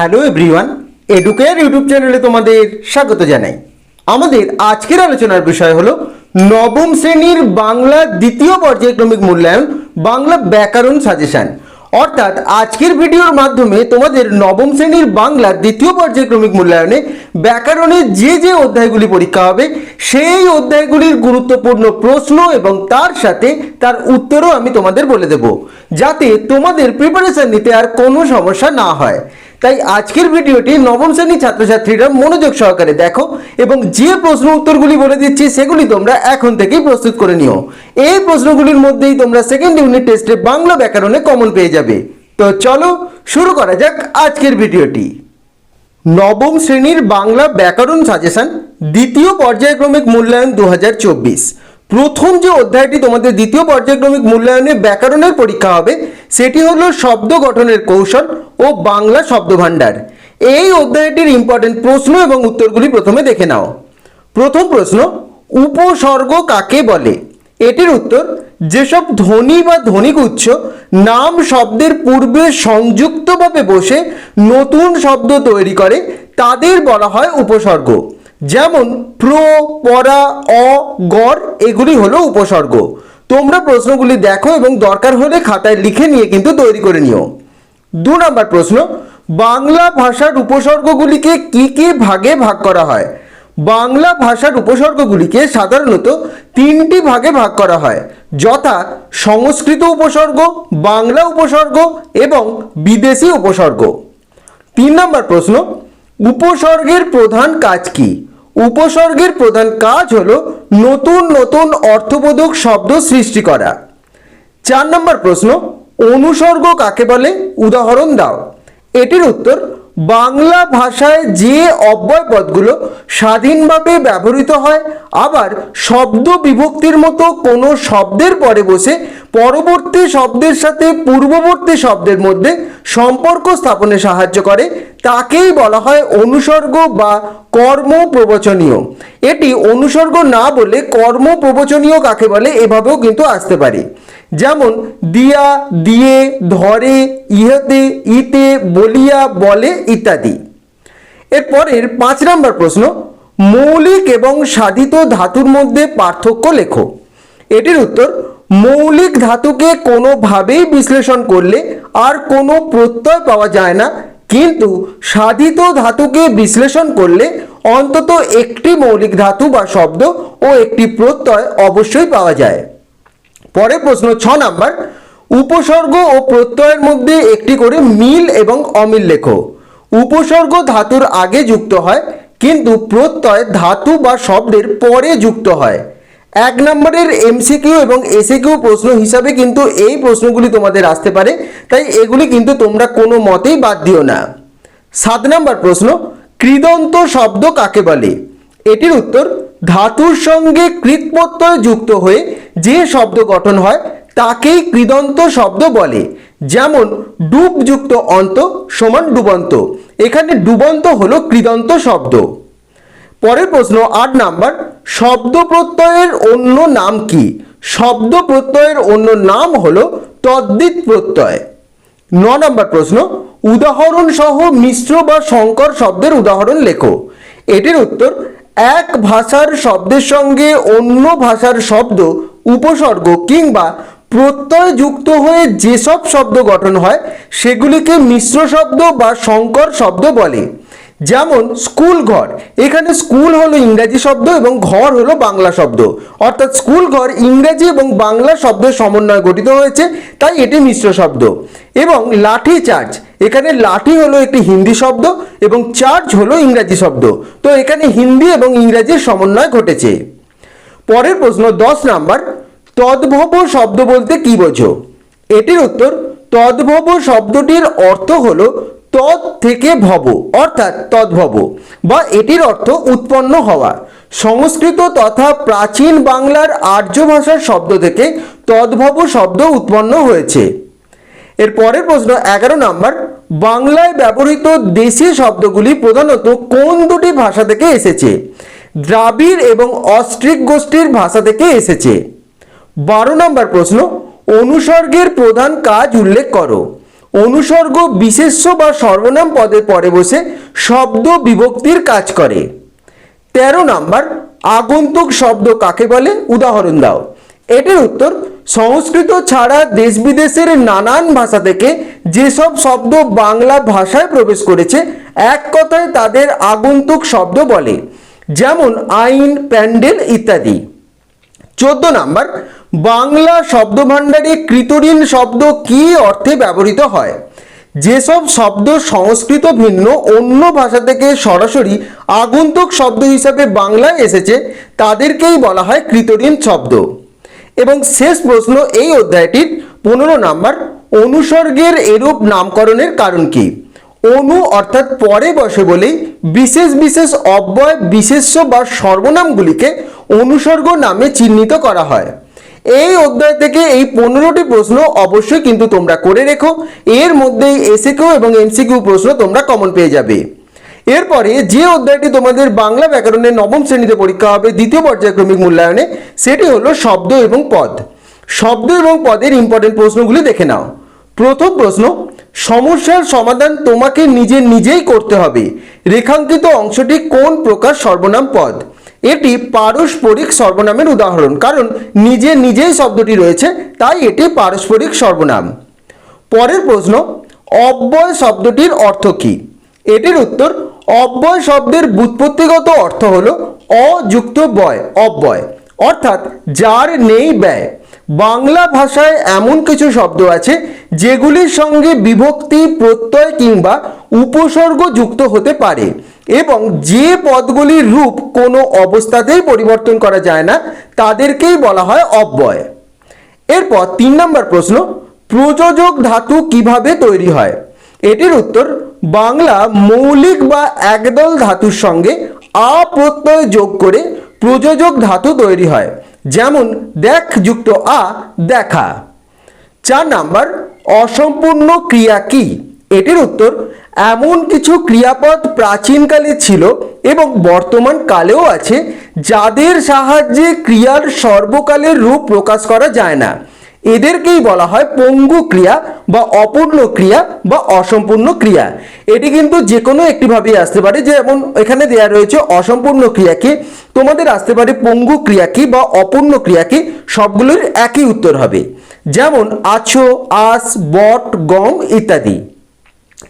Hello everyone educare YouTube চ্যানেলে তোমাদের স্বাগত জানাই। আমাদের আজকের আলোচনার বিষয় হলো, নবম শ্রেণির বাংলা দ্বিতীয় পর্যায়ক্রমিক মূল্যায়ন, বাংলা ব্যাকরণ সাজেশন অর্থাৎ আজকের ভিডিওর মাধ্যমে তোমাদের নবম শ্রেণির বাংলার দ্বিতীয় পর্যায়ক্রমিক মূল্যায়নে ব্যাকরণের যে যে অধ্যায়গুলি পরীক্ষা হবে, সেই অধ্যায়গুলির গুরুত্বপূর্ণ প্রশ্ন এবং তার সাথে তার উত্তরও আমি তোমাদের বলে দেব, যাতে তোমাদের প্রিপারেশন নিতে আর কোনো সমস্যা না হয়। তাই আজকের ভিডিওটি নবম শ্রেণির ছাত্রছাত্রীরা মনোযোগ সহকারে দেখো এবং যে প্রশ্ন উত্তরগুলি বলে দিচ্ছি সেগুলি তোমরা এখন থেকেই প্রস্তুত করে নিও। এই প্রশ্নগুলির মধ্যেই তোমরা সেকেন্ড ইউনিট টেস্টে বাংলা ব্যাকরণে কমন পেয়ে যাবে। তো চলো শুরু করা যাক আজকের ভিডিওটি। নবম শ্রেণির বাংলা ব্যাকরণ সাজেশন দ্বিতীয় পর্যায়ক্রমিক মূল্যায়ন দু হাজার চব্বিশ। প্রথম যে অধ্যায়টি তোমাদের দ্বিতীয় পর্যায়ক্রমিক মূল্যায়নে ব্যাকরণের পরীক্ষা হবে, সেটি হলো শব্দ গঠনের কৌশল ও বাংলা শব্দভাণ্ডার। এই অধ্যায়টির ইম্পর্টেন্ট প্রশ্ন এবং উত্তরগুলি প্রথমে দেখে নাও। প্রথম প্রশ্ন, উপসর্গ কাকে বলে? এটির উত্তর, যেসব ধ্বনি বা ধ্বনিগুচ্ছ নাম শব্দের পূর্বে সংযুক্তভাবে বসে নতুন শব্দ তৈরি করে, তাদের বলা হয় উপসর্গ। যেমন প্র, পরা, অ গড় এগুলি হলো উপসর্গ। তোমরা প্রশ্নগুলি দেখো এবং দরকার হলে খাতায় লিখে নিয়ে কিন্তু তৈরি করে নিও। দু নম্বর প্রশ্ন, বাংলা ভাষার উপসর্গগুলিকে কি কি ভাগে ভাগ করা হয়? বাংলা ভাষার উপসর্গগুলিকে সাধারণত তিনটি ভাগে ভাগ করা হয়, যথা সংস্কৃত উপসর্গ, বাংলা উপসর্গ এবং বিদেশি উপসর্গ। তিন নম্বর প্রশ্ন, উপসর্গের প্রধান কাজ কি? উপসর্গের প্রধান কাজ হলো নতুন নতুন অর্থবোধক শব্দ সৃষ্টি করা। চার নম্বর প্রশ্ন, অনুসর্গ কাকে বলে? উদাহরণ দাও। এটির উত্তর, বাংলা ভাষায় যে অব্যয় পদগুলো স্বাধীনভাবে ব্যবহৃত হয়, আবার শব্দ বিভক্তির মতো কোনো শব্দের পরে বসে পরবর্তী শব্দের সাথে পূর্ববর্তী শব্দের মধ্যে সম্পর্ক স্থাপনে সাহায্য করে, তাকেই বলা হয় অনুসর্গ বা কর্ম প্রবচনীয় এটি অনুসর্গ না বলে কর্ম প্রবচনীয় কাকে বলে এভাবেও কিন্তু আসতে পারে। যেমন, দিয়া, দিয়ে, ধরে, ইহাতে, ইতে, বলিয়া, বলে ইত্যাদি। এরপরের পাঁচ নম্বর প্রশ্ন, মৌলিক এবং সাধিত ধাতুর মধ্যে পার্থক্য লেখো। এটির উত্তর মৌলিক ধাতুকে কোনোভাবেই বিশ্লেষণ করলে আর কোনো প্রত্যয় পাওয়া যায় না। কিন্তু সাধিত ধাতুকে বিশ্লেষণ করলে অন্তত একটি মৌলিক ধাতু বা শব্দ ও একটি প্রত্যয় অবশ্যই পাওয়া যায়। পরের প্রশ্ন ছ নাম্বার, উপসর্গ ও প্রত্যয়ের মধ্যে একটি করে মিল এবং অমিল লেখো। উপসর্গ ধাতুর আগে যুক্ত হয়, কিন্তু প্রত্যয় ধাতু বা শব্দের পরে যুক্ত হয়। এক নম্বরের এমসিকিউ এবং এসিকিউ প্রশ্ন হিসাবে কিন্তু এই প্রশ্নগুলি তোমাদের আসতে পারে, তাই এগুলি কিন্তু তোমরা কোনো মতেই বাদ দিও না। সাত নম্বর প্রশ্ন, কৃদন্ত শব্দ কাকে বলে? এটির উত্তর, ধাতুর সঙ্গে কৃতপ্রত্যয় যুক্ত হয়ে যে শব্দ গঠন হয় তাকেই কৃদন্ত শব্দ বলে। যেমন, ডুবযুক্ত অন্ত সমান ডুবন্ত। এখানে ডুবন্ত হলো কৃদন্ত শব্দ। পরের প্রশ্ন, আট নাম্বার, শব্দ প্রত্যয়ের অন্য নাম কি? শব্দ প্রত্যয়ের অন্য নাম হলো তদ্দিত প্রত্যয়। ন নম্বর প্রশ্ন উদাহরণ সহ মিশ্র বা সংকর শব্দের উদাহরণ লেখো। এটির উত্তর, এক ভাষার শব্দের সঙ্গে অন্য ভাষার শব্দ, উপসর্গ কিংবা প্রত্যয় যুক্ত হয়ে যেসব শব্দ গঠন হয়, সেগুলিকে মিশ্র শব্দ বা সংকর শব্দ বলে। যেমন স্কুল ঘর, এখানে স্কুল হলো ইংরাজি শব্দ এবং ঘর হলো বাংলা শব্দ। অর্থাৎ স্কুল ঘর ইংরেজি এবং বাংলা শব্দের সমন্বয়ে গঠিত হয়েছে, তাই এটি মিশ্র শব্দ। এবং লাঠি চার্জ, এখানে লাঠি হলো একটি হিন্দি শব্দ এবং চার্জ হলো ইংরাজি শব্দ। তো এখানে হিন্দি এবং ইংরাজির সমন্বয় ঘটেছে। পরের প্রশ্ন, দশ নাম্বার, তদ্ভব শব্দ বলতে কি বোঝো? এটির উত্তর, তদ্ভব শব্দটির অর্থ হলো তৎ থেকে ভব, অর্থাৎ তদ্ভব, বা এটির অর্থ উৎপন্ন হওয়া। সংস্কৃত তথা প্রাচীন বাংলার আর্য ভাষার শব্দ থেকে তদ্ভব শব্দ উৎপন্ন হয়েছে। এর পরের প্রশ্ন, এগারো নম্বর, বাংলায় ব্যবহৃত দেশি শব্দগুলি প্রধানত কোন দুটি ভাষা থেকে এসেছে? দ্রাবিড় এবং অস্ট্রিক গোষ্ঠীর ভাষা থেকে এসেছে। বারো নম্বর প্রশ্ন, অনুসর্গের প্রধান কাজ উল্লেখ করো। অনুসর্গ, বিশেষ্য বা সর্বনাম পদের পরে বসে শব্দ বিভক্তির কাজ করে। তেরো নাম্বার, আগন্তুক শব্দ কাকে বলে? উদাহরণ দাও। এটির উত্তর, সংস্কৃত ছাড়া দেশ বিদেশের নানান ভাষা থেকে যেসব শব্দ বাংলা ভাষায় প্রবেশ করেছে, এক কথায় তাদের আগন্তুক শব্দ বলে। যেমন আইন, প্যান্ডেল ইত্যাদি। চোদ্দ নাম্বার বাংলা শব্দভাণ্ডারে কৃতঋণ শব্দ কী অর্থে ব্যবহৃত হয়? যেসব শব্দ সংস্কৃত ভিন্ন অন্য ভাষা থেকে সরাসরি আগন্তুক শব্দ হিসাবে বাংলায় এসেছে, তাদেরকেই বলা হয় কৃতঋণ শব্দ। এবং শেষ প্রশ্ন এই অধ্যায়টির পনেরো নাম্বার, অনুসর্গের এরূপ নামকরণের কারণ কি? অনু অর্থাৎ পরে বসে বলেই বিশেষ বিশেষ অব্যয়, বিশেষ্য বা সর্বনামগুলিকে অনুসর্গ নামে চিহ্নিত করা হয়। এই অধ্যায় থেকে এই পনেরোটি প্রশ্ন অবশ্যই কিন্তু তোমরা করে রেখো। এর মধ্যেই এসিকিউ এবং এমসিকিউ প্রশ্ন তোমরা কমন পেয়ে যাবে। এরপরে যে অধ্যায়টি তোমাদের বাংলা ব্যাকরণের নবম শ্রেণীতে পরীক্ষা হবে দ্বিতীয় পর্যায়ক্রমিক মূল্যায়নে, সেটি হলো শব্দ এবং পদ। শব্দ এবং পদের ইম্পর্টেন্ট প্রশ্নগুলি দেখে নাও। প্রথম প্রশ্ন, সমস্যার সমাধান তোমাকে নিজে নিজেই করতে হবে। রেখাঙ্কিত অংশটি কোন প্রকার সর্বনাম পদ? এটি পারস্পরিক সর্বনামের উদাহরণ, কারণ নিজে নিজেই শব্দটি রয়েছে, তাই এটি পারস্পরিক সর্বনাম। পরের প্রশ্ন, অব্যয় শব্দটির অর্থ কী? এটির উত্তর, অব্যয় শব্দের ব্যুৎপত্তিগত অর্থ হল অযুক্ত বয় অব্যয়। অর্থাৎ যার নেই ব্যয়। বাংলা ভাষায় এমন কিছু শব্দ আছে, যেগুলির সঙ্গে বিভক্তি, প্রত্যয় কিংবা উপসর্গ যুক্ত হতে পারে। এবং যে পদগুলির রূপ কোনো অবস্থাতেই পরিবর্তন করা যায় না, তাদেরকেই বলা হয় অব্যয়। এরপর তিন নম্বর প্রশ্ন, প্রযোজক ধাতু কীভাবে তৈরি হয়? এটির উত্তর, বাংলা মৌলিক বা একদল ধাতুর সঙ্গে আ প্রত্যয় যোগ করে প্রযোজক ধাতু তৈরি হয়। যেমন, দেখ যুক্ত আ, দেখা। চার নাম্বার, অসম্পূর্ণ ক্রিয়া কি? এটির উত্তর এমন কিছু ক্রিয়াপদ প্রাচীনকালে ছিল এবং বর্তমান কালেও আছে, যাদের সাহায্যে ক্রিয়ার সর্বকালের রূপ প্রকাশ করা যায় না। এদেরকেই বলা হয় পঙ্গু ক্রিয়া বা অপূর্ণ ক্রিয়া বা অসম্পূর্ণ ক্রিয়া। এটি কিন্তু যে কোনো একটিভাবেই আসতে পারে। যেমন এখানে দেওয়া রয়েছে অসম্পূর্ণ ক্রিয়াকে, তোমাদের আসতে পারে পঙ্গু ক্রিয়াকে বা অপূর্ণ ক্রিয়াকে, সবগুলোর একই উত্তর হবে। যেমন আছো, আস, বট গম ইত্যাদি।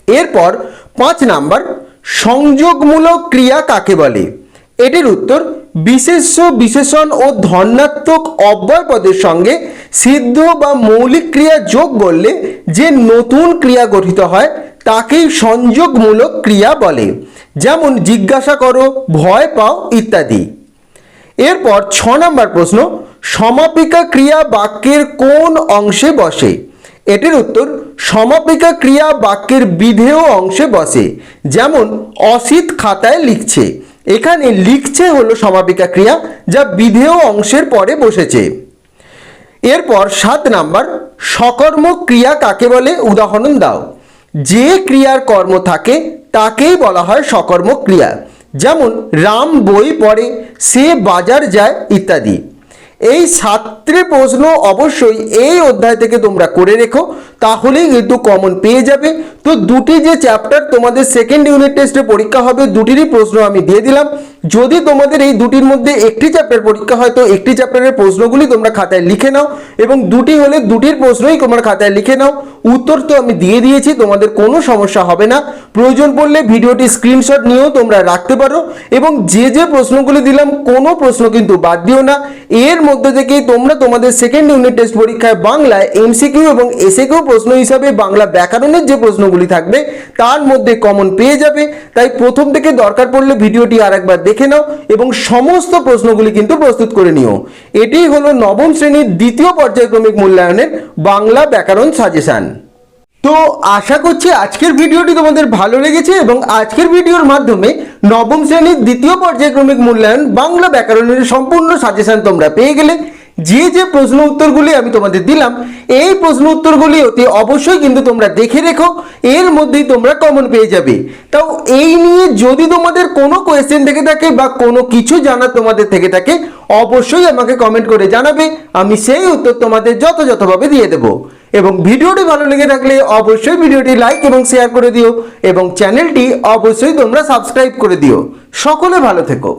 এরপর পাঁচ নাম্বার, সংযোগমূলক ক্রিয়া কাকে বলে? এটির উত্তর, বিশেষ্য, বিশেষণ ও ধনাত্মক অব্যয় পদের সঙ্গে সিদ্ধ বা মৌলিক ক্রিয়া যোগ করলে যে নতুন ক্রিয়া গঠিত হয়, তাকেই সংযোগমূলক ক্রিয়া বলে। যেমন, জিজ্ঞাসা করো, ভয় পাও ইত্যাদি। এরপর ছ নম্বর প্রশ্ন, সমাপিকা ক্রিয়া বাক্যের কোন অংশে বসে? এটির উত্তর সমাপিকা ক্রিয়া বাক্যের বিধেয় অংশে বসে। যেমন, অসিত খাতায় লিখছে। এখানে লিখছে হলো সমাপিকা ক্রিয়া, যা বিধেয় অংশের পরে বসেছে। এরপর সাত নাম্বার, সকর্ম ক্রিয়া কাকে বলে? উদাহরণ দাও। যে ক্রিয়ার কর্ম থাকে, তাকেই বলা হয় সকর্ম ক্রিয়া। যেমন, রাম বই পড়ে, সে বাজার যায়, ইত্যাদি। এই সাতটি প্রশ্ন অবশ্যই এই অধ্যায় থেকে তোমরা করে রেখো। তাহলেই কিন্তু কমন পেয়ে যাবে। তো দুটি যে চ্যাপ্টার তোমাদের সেকেন্ড ইউনিট টেস্টে পরীক্ষা হবে, দুটিরই প্রশ্ন আমি দিয়ে দিলাম। যদি তোমাদের এই দুটির মধ্যে একটি চ্যাপ্টার পরীক্ষা হয়, তো একটি চ্যাপ্টারের প্রশ্নগুলি তোমরা খাতায় লিখে নাও এবং দুটি হলে দুটির প্রশ্নই তোমরা খাতায় লিখে নাও। উত্তর তো আমি দিয়ে দিয়েছি, তোমাদের কোনো সমস্যা হবে না। প্রয়োজন পড়লে ভিডিওটি স্ক্রিনশট নিয়েও তোমরা রাখতে পারো এবং যে যে প্রশ্নগুলি দিলাম, কোনো প্রশ্ন কিন্তু বাদ দিও না। এর মধ্যে থেকেই তোমরা তোমাদের সেকেন্ড ইউনিট টেস্ট পরীক্ষায় বাংলায় এমসিকিউ এবং এসএকিউ প্রশ্ন হিসাবে বাংলা ব্যাকরণের যে প্রশ্নগুলি থাকবে, তার মধ্যে কমন পেয়ে যাবে। তাই প্রথম থেকে দরকার পড়লে ভিডিওটি আরেকবার দেখে নাও এবং সমস্ত প্রশ্নগুলি কিন্তু প্রস্তুত করে নিও। এটি হলো নবম শ্রেণির দ্বিতীয় পর্যায়ক্রমিক মূল্যায়নের বাংলা ব্যাকরণ সাজেশন তো আশা করছি আজকের ভিডিওটি তোমাদের ভালো লেগেছে এবং আজকের ভিডিওর মাধ্যমে নবম শ্রেণির দ্বিতীয় পর্যায়ক্রমিক মূল্যায়ন বাংলা ব্যাকরণের সম্পূর্ণ সাজেশন তোমরা পেয়ে গেলে। যে যে প্রশ্ন উত্তরগুলি আমি তোমাদের দিলাম, এই প্রশ্ন উত্তরগুলি অতি অবশ্যই কিন্তু তোমরা দেখে রেখো, এর মধ্যেই তোমরা কমন পেয়ে যাবে। তাও এই নিয়ে যদি তোমাদের কোনো কোয়েশ্চেন থেকে থাকে বা কোনো কিছু জানার তোমাদের থেকে থাকে, অবশ্যই আমাকে কমেন্ট করে জানাবে, আমি সেই উত্তর তোমাদের যথাযথভাবে দিয়ে দেবো। এবং ভিডিওটি ভালো লেগে থাকলে অবশ্যই ভিডিওটি লাইক এবং শেয়ার করে দিও, এবং চ্যানেলটি অবশ্যই তোমরা সাবস্ক্রাইব করে দিও। সকলে ভালো থেকো।